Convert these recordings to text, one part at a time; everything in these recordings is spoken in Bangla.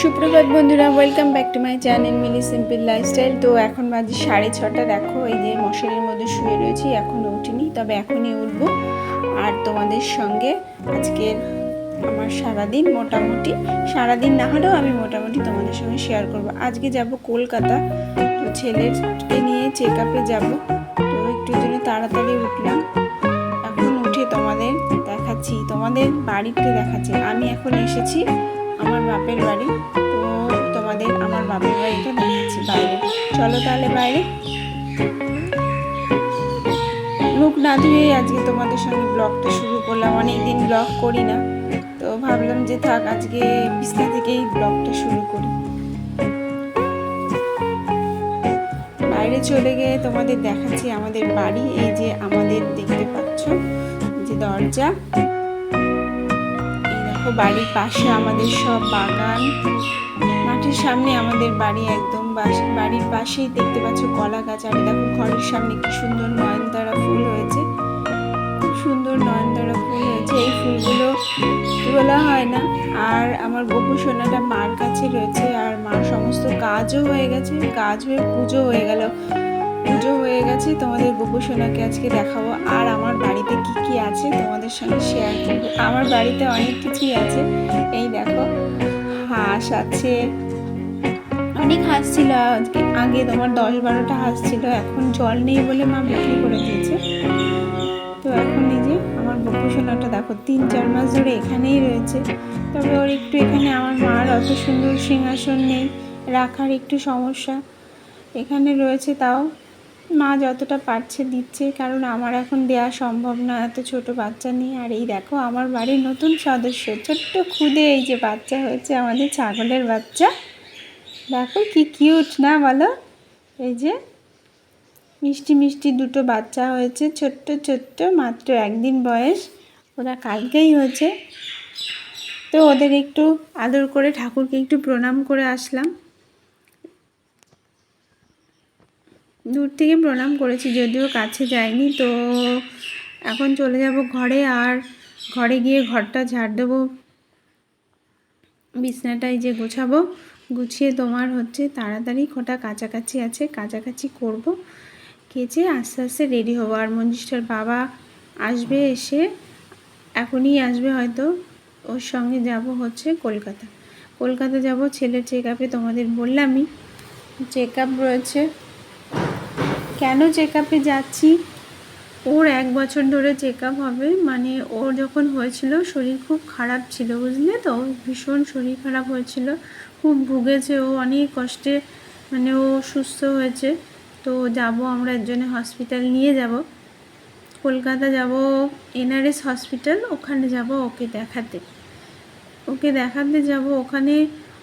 সুপ্রভাত বন্ধুরা welcome back to my channel Mili simple lifestyle তো এখন বাজে সাড়ে ছটা, দেখো এই যে মশারির মধ্যে শুয়ে রয়েছি এখনও উঠিনি, তবে এখনই উঠবো। আর তোমাদের সঙ্গে আজকের আমার সারাদিন মোটামুটি, সারাদিন না হলেও আমি মোটামুটি তোমাদের সঙ্গে শেয়ার করব। আজকে যাব কলকাতা, তো ছেলেকে নিয়ে চেক আপে যাব, তো একটু জন্য তাড়াতাড়ি উঠলাম। এখন উঠে তোমাদের দেখাচ্ছি, তোমাদের বাড়িতে দেখাচ্ছি। আমি এখন এসেছি আমার বাপের বাড়ি। তো তোমাদের আমার বাপের বাড়িটা দেখাচ্ছি বাইরে। চলো তাহলে বাইরে। মুখ না ধুয়েই আজকে তোমাদের সঙ্গে ব্লগটা শুরু করলাম। অনেক দিন ব্লগ করি না। তো ভাবলাম যে থাক, আজকে বিছনা থেকেই ব্লগটা শুরু করি। বাইরে চলে গিয়ে তোমাদের দেখাচ্ছি আমাদের বাড়ি। এই যে আমাদের দেখতে পাচ্ছ, যে দরজা। দেখো বাড়ির পাশে আমাদের সব বাগান। মাঠের সামনে আমাদের বাড়ি একদম বাড়ির পাশেই দেখতে পাচ্ছ কলা গাছ। আর দেখো ঘরের সামনে কি সুন্দর নয়নতারা ফুল হয়েছে। খুব সুন্দর নয়নতারা ফুল হয়েছে। এই ফুলগুলো তোলা হয় না। আর আমার গপু সোনাটা মার কাছে রয়েছে। আর মার সমস্ত কাজও হয়ে গেছে। কাজ হয়ে পুজো হয়ে গেল। পুজো হয়ে গেছে, তোমাদের গপু সোনাকে আজকে দেখাবো। আর আমার বাড়িতে কি কি আছে তোমাদের সঙ্গে শেয়ার করব। আমার বাড়িতে অনেক কিছুই আছে। এই দেখো, হাঁস আছে। অনেক হাঁস ছিল আজকে। আগে তোমার দশ বারোটা হাঁস ছিল, এখন জল নেই বলে মা বিক্রি করে দিয়েছে। তো এখন এই যে আমার বকু সোনাটা দেখো, তিন চার মাস ধরে এখানেই রয়েছে। তবে ওর একটু এখানে আমার মার অত সুন্দর সিংহাসন নেই, রাখার একটু সমস্যা। এখানে রয়েছে তাও। মা যতটা পারছে দিচ্ছে, কারণ আমার এখন দেওয়া সম্ভব না এত ছোট বাচ্চা নিয়ে। আর এই দেখো, আমার বাড়ির নতুন সদস্য, ছোট্ট খুদে, এই যে বাচ্চা হয়েছে আমাদের ছাগলের বাচ্চা। দেখো কি কিউট না বলো? এই যে মিষ্টি মিষ্টি দুটো বাচ্চা হয়েছে, ছোট্ট ছোট্ট, মাত্র একদিন বয়স। ওরা কালকেই হয়েছে। তো ওদের একটু আদর করে ঠাকুরকে একটু প্রণাম করে আসলাম। দূর থেকে প্রণাম করেছি, যদিও কাছে যাইনি। তো এখন চলে যাব ঘরে আর ঘরে গিয়ে ঘরটা ঝাড় দেবো। বিছনাটাই যে গোছাবো, গুছিয়ে তোমার হচ্ছে তাড়াতাড়ি খোটা কাছাকাছি আছে, কাছাকাছি করব। কেচে আস্তে আস্তে রেডি হব। আর মঞ্জিষ্টার বাবা আসবে এসে, এখনই আসবে হয়তো, ওর সঙ্গে যাব হচ্ছে কলকাতা। কলকাতা যাব, ছেলের চেক আপে তোমাদের বললামই চেক আপ রয়েছে। কেন চেক আপে যাচ্ছি? ওর এক বছর ধরে চেক আপ হবে। মানে ওর যখন হয়েছিল, শরীর খুব খারাপ ছিল, বুঝলে তো? ভীষণ শরীর খারাপ হয়েছিল। খুব ভুগেছে ও, অনেক কষ্টে মানে ও সুস্থ হয়েছে। তো যাব আমরা এর জন্য হসপিটাল নিয়ে যাব। কলকাতা যাব এনআরএস হসপিটাল ওখানে যাব ওকে দেখাতে। ওকে দেখাতে যাব। ওখানে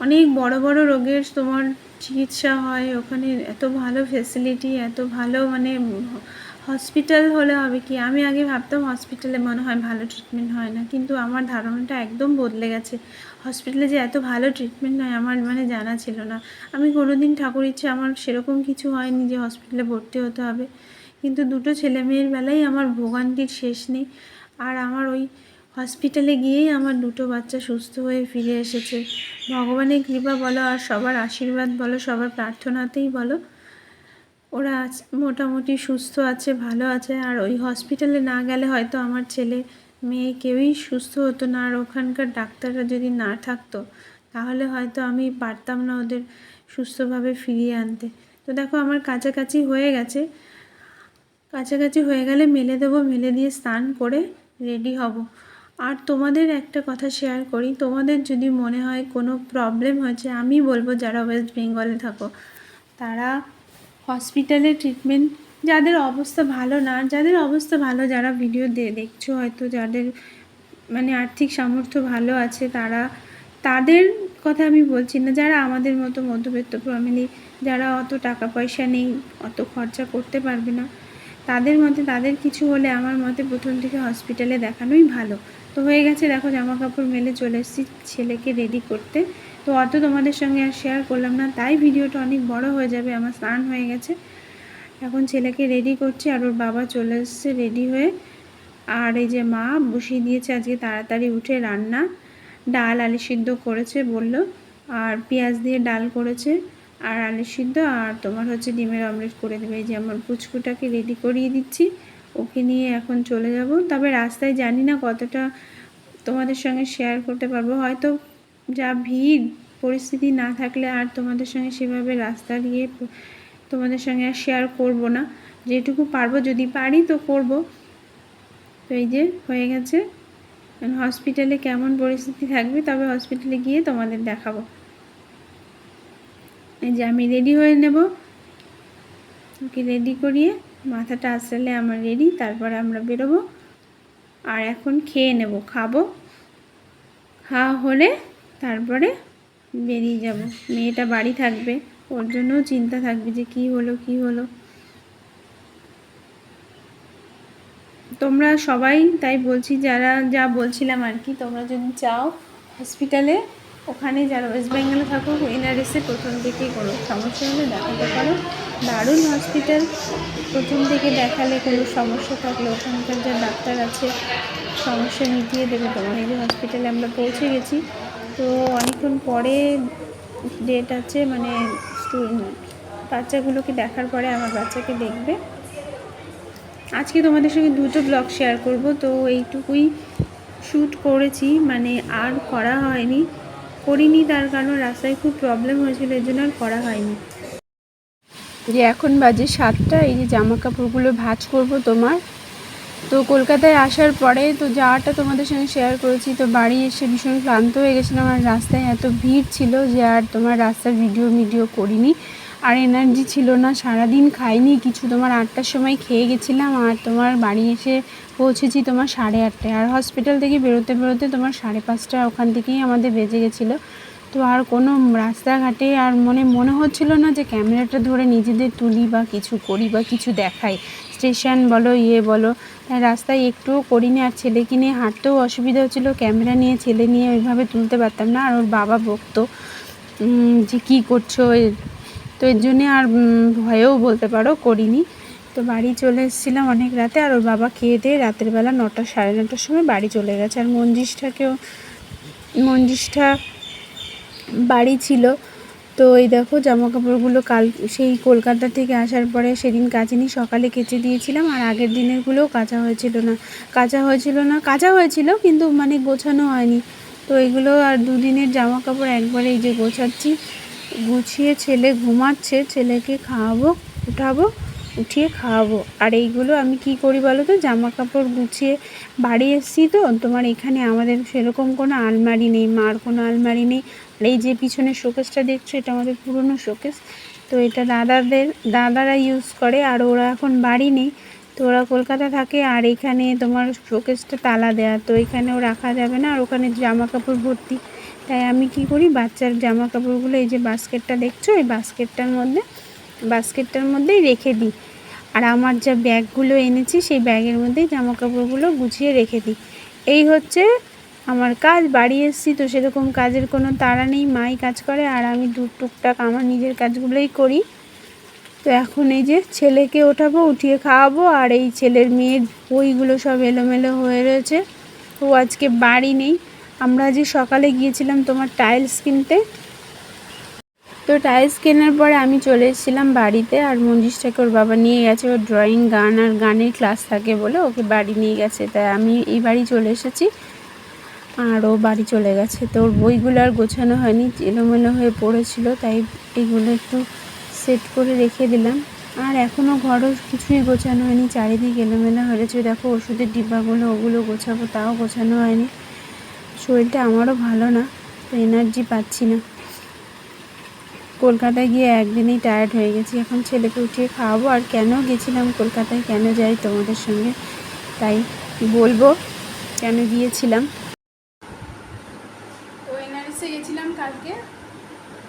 অনেক বড় বড় রোগের তোমার চিকিৎসা হয়, ওখানে এত ভালো ফেসিলিটি এত ভালো মানে হসপিটাল হলে হবে কি? আমি আগে ভাবতাম হসপিটালে মনে হয় ভালো ট্রিটমেন্ট হয় না, কিন্তু আমার ধারণাটা একদম বদলে গেছে। হসপিটালে যে এত ভালো ট্রিটমেন্ট হয় আমার মানে জানা ছিল না। আমি কোনোদিন ঠাকুর ইচ্ছে আমার সেরকম কিছু হয়নি যে হসপিটালে ভর্তি হতে হবে। কিন্তু দুটো ছেলে মেয়ের বেলায় আমার ভোগান্তির শেষ নেই। আর আমার ওই হসপিটালে গিয়েই আমার দুটো বাচ্চা সুস্থ হয়ে ফিরে এসেছে। ভগবানের কৃপা বলো আর সবার আশীর্বাদ বলো, সবার প্রার্থনাতেই বলো। ওরা আজ মোটামুটি সুস্থ আছে, ভালো আছে। আর ওই হসপিটালে না গেলে হয়তো আমার ছেলে মেয়ে কেউই সুস্থ হতো না। আর ওখানকার ডাক্তাররা যদি না থাকতো, তাহলে হয়তো আমি পারতাম না ওদের সুস্থভাবে ফিরিয়ে আনতে। তো দেখো, আমার কাছাকাছি হয়ে গেছে। কাছাকাছি হয়ে গেলে মেলে দেবো, মেলে দিয়ে স্নান করে রেডি হব। আর তোমাদের একটা কথা শেয়ার করি। তোমাদের যদি মনে হয় কোনো প্রবলেম হয়েছে, আমি বলব যারা ওয়েস্ট বেঙ্গলে থাকো, তারা হসপিটালে ট্রিটমেন্ট যাদের অবস্থা ভালো না, যাদের অবস্থা ভালো যারা ভিডিও দেখছ হয়তো, যাদের মানে আর্থিক সামর্থ্য ভালো আছে, তারা, তাদের কথা আমি বলছি না। যারা আমাদের মতো মধ্যবিত্ত ফ্যামিলি যারা অত টাকা পয়সা নেই, অত খরচা করতে পারবে না, তাদের মতে, তাদের কিছু হলে আমার মতে প্রথম থেকে হসপিটালে দেখানোই ভালো। তো হয়ে গেছে, দেখো জামা কাপড় মেলে চলে এসেছি ছেলেকে রেডি করতে। তো অত তোমাদের সঙ্গে আর শেয়ার করলাম না, তাই ভিডিওটা অনেক বড় হয়ে যাবে, আমার স্নান হয়ে গেছে। এখন ছেলেকে রেডি করছি আর ওর বাবা চলে এসছে রেডি হয়ে। আর এই যে মা বসিয়ে দিয়েছে আজকে তাড়াতাড়ি উঠে রান্না। ডাল আলু সিদ্ধ করেছে বলল, আর পেঁয়াজ দিয়ে ডাল করেছে। আর আলু সিদ্ধ, আর তোমার হচ্ছে ডিমের অমলেট করে দেবে। এই যে আমার পুচকুটাকে রেডি করিয়ে দিচ্ছি। ওকে নিয়ে এখন চলে যাব। তবে রাস্তায় জানি না কতটা তোমাদের সঙ্গে শেয়ার করতে পারব। হয়তো যা ভিড়, পরিস্থিতি না থাকলে আর তোমাদের সঙ্গে সেভাবে রাস্তা গিয়ে তোমাদের সঙ্গে আর শেয়ার করব না। যেটুকু পারব, যদি পারি তো করব। তো এই যে হয়ে গেছে। হসপিটালে কেমন পরিস্থিতি থাকবে, তবে হসপিটালে গিয়ে তোমাদের দেখাবো। এই যে আমি রেডি হয়ে নেব। ওকে রেডি করিয়ে মাথাটা আসলে আমার রেডি তারপরে আমরা বেরোবো। আর এখন খেয়ে নেব, খাব। খাওয়া হলে তারপরে বেরিয়ে যাব। মেয়েটা বাড়ি থাকবে, ওর জন্যও চিন্তা থাকবে যে কি হলো কি হলো। তোমরা সবাই, তাই বলছি, যারা, যা বলছিলাম আর কি, তোমরা যদি চাও হসপিটালে ওখানে যারা ওয়েস্ট বেঙ্গলে থাকো এনআরএসে প্রথম থেকেই কোনো সমস্যা হলে দেখাতে পারো। দারুণ হসপিটাল প্রথম থেকে দেখালে কোনো সমস্যা থাকলে ওখানকার যা ডাক্তার আছে, সমস্যা মিটিয়ে দেবে তোমার। এই হসপিটালে আমরা পৌঁছে গেছি। তো অনেকক্ষণ পরে ডেট আছে মানে বাচ্চাগুলোকে দেখার পরে আমার বাচ্চাকে দেখবে। আজকে তোমাদের সঙ্গে দুটো ব্লগ শেয়ার করব। তো এইটুকুই শ্যুট করেছি মানে আর করা হয়নি। করিনি, তার কারণ রাস্তায় খুব প্রবলেম হয়েছিল, এর জন্য আর করা হয়নি। যে এখন বাজে সাতটা, এই যে জামা কাপড়গুলো ভাঁজ করব তোমার। তো কলকাতায় আসার পরে তো যাওয়াটা তোমাদের সঙ্গে শেয়ার করেছি, তো বাড়ি এসে ভীষণ ক্লান্ত হয়ে গেছিলাম আর রাস্তায় এত ভিড় ছিল যে আর তোমার রাস্তার ভিডিও ভিডিও করিনি। আর এনার্জি ছিল না, সারাদিন খাইনি, কিছু তোমার আটটার সময় খেয়ে গেছিলাম আর তোমার বাড়ি এসে পৌঁছেছি তোমার সাড়ে আটটায়। আর হসপিটাল থেকে বেরোতে বেরোতে তোমার সাড়ে পাঁচটা ওখান থেকেই আমাদের বেজে গেছিল। তো আর কোনো রাস্তাঘাটে আর মনে মনে হচ্ছিল না যে ক্যামেরাটা ধরে নিজেদের তুলি বা কিছু করি বা কিছু দেখাই। স্টেশন বলো ইয়ে বলো, তাই রাস্তায় একটুও করিনি আর ছেলেকে নিয়ে হাঁটতেও অসুবিধা হচ্ছিল। ক্যামেরা নিয়ে ছেলে নিয়ে ওইভাবে তুলতে পারতাম না আর ওর বাবা বকতো যে কী করছ? তো এর জন্যে আর ভয়েও বলতে পারো করিনি। তো বাড়ি চলে এসেছিলাম অনেক রাতে আর ওর বাবা খেয়ে দিয়ে রাতের বেলা নটা সাড়ে নটার সময় বাড়ি চলে গেছে। আর মঞ্জিষ্ঠাকেও, মঞ্জিষ্ঠা বাড়ি ছিল। তো এই দেখো জামা কাপড়গুলো কাল, সেই কলকাতা থেকে আসার পরে সেদিন কাচিনি সকালে কেচে দিয়েছিলাম আর আগের দিনেরগুলোও কাচা হয়েছিল না। কাচা হয়েছিল না, কাচা হয়েছিল কিন্তু মানে গোছানো হয়নি। তো এগুলো আর দুদিনের জামা কাপড় একবারে এই যে গোছাচ্ছি। গুছিয়ে ছেলে ঘুমাচ্ছে, ছেলেকে খাওয়াবো, উঠাবো, উঠিয়ে খাওয়াবো। আর এইগুলো আমি কি করি বলো তো? জামা কাপড় গুছিয়ে বাড়ি এসেছি তো, তোমার এখানে আমাদের সেরকম কোনো আলমারি নেই, মার কোনো আলমারি নেই। আর এই যে পিছনে শোকেসটা দেখছ, এটা আমাদের পুরনো শোকেস। তো এটা দাদাদের, দাদারা ইউজ করে, আর ওরা এখন বাড়ি নেই। তো ওরা কলকাতা থাকে, আর এখানে তোমার শোকেসটা তালা দেওয়া তো এখানেও রাখা যাবে না, আর ওখানে জামা কাপড় ভর্তি। তাই আমি কি করি, বাচ্চার জামা কাপড়গুলো এই যে বাস্কেটটা দেখছ, এই বাস্কেটটার মধ্যে, বাস্কেটটার মধ্যেই রেখে দিই। আর আমার যা ব্যাগগুলো এনেছি, সেই ব্যাগের মধ্যেই জামা কাপড়গুলো গুছিয়ে রেখে দিই। এই হচ্ছে আমার কাজ, বাড়ি এসেছি তো সেরকম কাজের কোনো তাড়া নেই, মাই কাজ করে আর আমি দু টুকটাক আমার নিজের কাজগুলোই করি। তো এখন এই যে ছেলেকে ওঠাবো, উঠিয়ে খাওয়াবো আর এই ছেলের মেয়ের বইগুলো সব এলোমেলো হয়ে রয়েছে। ও আজকে বাড়ি নেই। আমরা যে সকালে গিয়েছিলাম তোমার টাইলস কিনতে, তো টাইলস কেনার পরে আমি চলে এসেছিলাম বাড়িতে আর মঞ্জিসটাকে ওর বাবা নিয়ে গেছে। ওর ড্রয়িং গান আর গানের ক্লাস থাকে বলে ওকে বাড়ি নিয়ে গেছে। তাই আমি এই বাড়ি চলে এসেছি আর ও বাড়ি চলে গেছে। তো ওর বইগুলো আর গোছানো হয়নি, এলোমেলো হয়ে পড়েছিল, তাই এগুলো একটু সেট করে রেখে দিলাম। আর এখনও ঘরও কিছুই গোছানো হয়নি, চারিদিক এলোমেলো হয়েছে দেখো ওষুধের ডিব্বাগুলো, ওগুলো গোছাবো, তাও গোছানো হয়নি। শরীরটা আমারও ভালো না এনার্জি পাচ্ছি না। কলকাতায় গিয়ে একদিনই টায়ার্ড হয়ে গেছি। এখন ছেলেকে উঠিয়ে খাওয়াবো, আর কেন গেছিলাম কলকাতায়? কেন যাই তোমাদের সঙ্গে? তাই বলব, কেন গিয়েছিলাম তো এনআরএসে গেছিলাম কালকে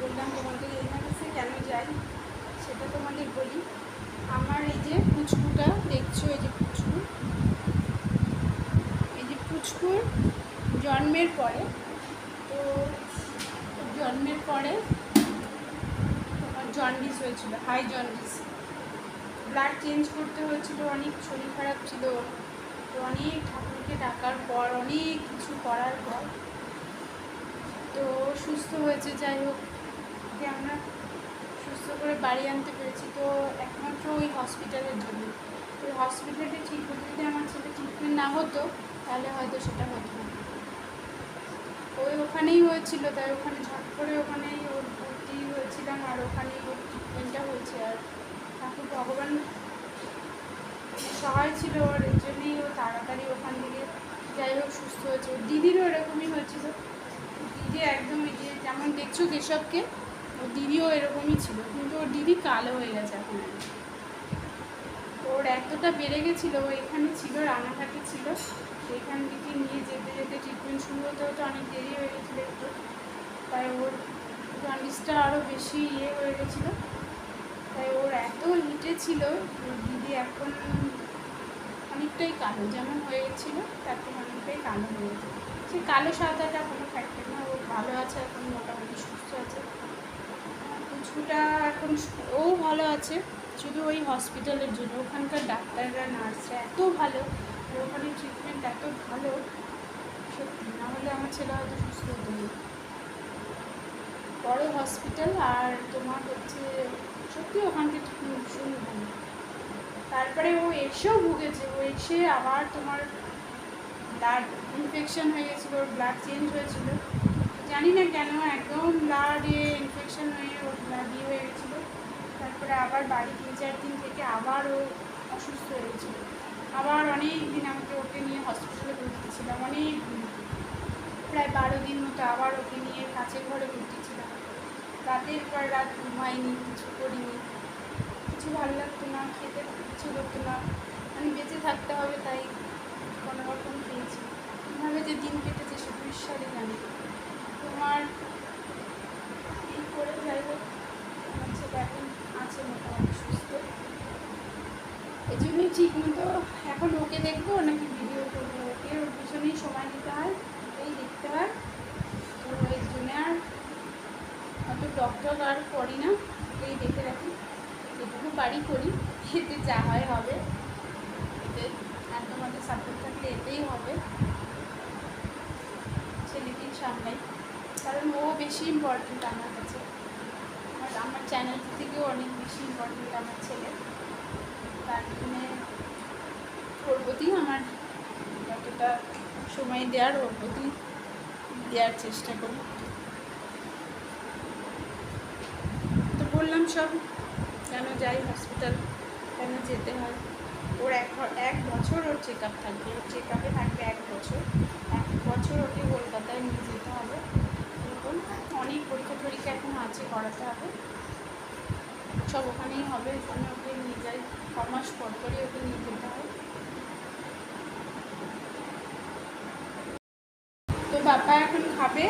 বললাম তোমাকে এনআরএসে কেন যাই সেটা তোমাদের বলি আমার এই যে পুচকুটা দেখছ এই যে পুচকু এই যে পুচকুর জন্মের পরে, তো জন্মের পরে তোমার জন্ডিস হয়েছিল হাই জন্ডিস ব্লাড চেঞ্জ করতে হয়েছিল, অনেক শরীর খারাপ ছিল। তো অনেক ঠাকুরকে ডাকার পর, অনেক কিছু করার পর, তো সুস্থ হয়েছে, যাই হোক। যে আমরা সুস্থ করে বাড়ি আনতে পেরেছি, তো একমাত্র ওই হসপিটালের জন্য। ওই হসপিটালে ঠিক হতে যদি আমার ছেলে ট্রিটমেন্ট না হতো, তাহলে হয়তো সেটা হতো না। ওই ওখানেই হয়েছিল, তাই ওখানে ঝট করে ওখানেই ওর ভর্তি হয়েছিলাম আর ওখানেই ওর ট্রিটমেন্টটা হয়েছে আর ঠাকুর ভগবান সহায় ছিল ওর এর জন্যই ও তাড়াতাড়ি ওখান থেকে যাই হোক সুস্থ হয়েছে। ওর দিদিরও এরকমই হয়েছিল। দিদি একদম এই যে যেমন দেখছ কেশবকে, ওর দিদিও এরকমই ছিল। কিন্তু ওর দিদি কালো হয়ে গেছে এখন ওর এতটা বেড়ে গেছিল, ও এখানে ছিল রানাঘাটে ছিল। সেখান থেকে নিয়ে যেতে যেতে ট্রিটমেন্ট শুরু হতে হতে অনেক দেরি হয়ে গেছিল একটু। তাই ওর জন্ডিসটা আরও বেশি ইয়ে হয়ে গেছিল। তাই ওর এত হিটে ছিল দিদি এখন অনেকটাই কালো যেমন হয়ে গেছিল, তার থেকে অনেকটাই কালো হয়ে গেছে। সে কালো সাদাটা কোনো ফ্যাক্টর না ও ভালো আছে এখন, মোটামুটি সুস্থ আছে। কিছুটা এখন ও ভালো আছে, শুধু ওই হসপিটালের জন্য। ওখানকার ডাক্তাররা, নার্সরা এত ভালো। ওখানে ট্রিটমেন্ট এত ভালো, সত্যি, না হলে আমার ছেলে হয়তো সুস্থ হতো বড় হসপিটাল আর তোমার হচ্ছে, সত্যি ওখানকে ভীষণ ভালো তারপরে ও এসেও ভুগেছে, ও এসে আবার তোমার ব্লাড ইনফেকশন হয়ে গেছিল, ওর ব্লাড চেঞ্জ হয়েছিল। জানি না কেন, একদম ব্লাড ইনফেকশন হয়ে ওর ব্লাড ইয়ে হয়ে গেছিল। তারপরে আবার বাড়ি তিন চার দিন থেকে আবার ও অসুস্থ হয়ে গেছিল। আবার অনেক দিন আমাকে ওকে নিয়ে হসপিটালে ভর্তি ছিলাম। অনেক প্রায় বারো দিন মতো আবার ওকে নিয়ে কাছের ঘরে ভর্তি ছিলাম। রাতের পর রাত ঘুমাইনি, কিছু করিনি। কিছু ভালো লাগতো না, খেতে কিছু করতো না। মানে বেঁচে থাকতে হবে তাই কোনো রকম খেয়েছি। কীভাবে যে দিন কেটেছে শুধু ঈশ্বরই জানে তোমার এই করে যাই হোক, আমার ছেলে এখন আছে মোটামুটি সুস্থ। এই জন্যই ঠিক মতো এখন ওকে দেখব, নাকি ভিডিও করব ওকে। ওর পিছনেই সময় দিতে হয়, ওকেই দেখতে হয়। তো এই জন্য আর অত ডক্টর আর করি না, ওকেই দেখে রাখি। যেটুকু বাড়ি করি এতে যা হয় হবে। এতে আর তোমাদের সাপোর্ট থাকলে এতেই হবে। ছেলেকেই সামলাই। কারণ ও বেশি ইম্পর্টেন্ট আমার কাছে। আমার চ্যানেল থেকেও অনেক বেশি ইম্পর্টেন্ট আমার ছেলে। তার জন্য ওর প্রতি আমার যতটা সময় দেওয়ার ওর প্রতি দেওয়ার চেষ্টা করি তো বললাম সব, কেন যাই হসপিটাল কেন যেতে হয়? ওর এক এক বছর ওর চেক আপ থাকবে, ওর চেক আপে থাকবে এক বছর। এক বছর ওকে কলকাতায় নিয়ে যেতে হবে। এরকম অনেক পরীক্ষা টরীক্ষা এখন আছে করাতে হবে। সব ওখানেই হবে ওখানে ছ মাস পর পরই ওকে নিয়ে যেতে হয়। তো বাবা এখন খাবে?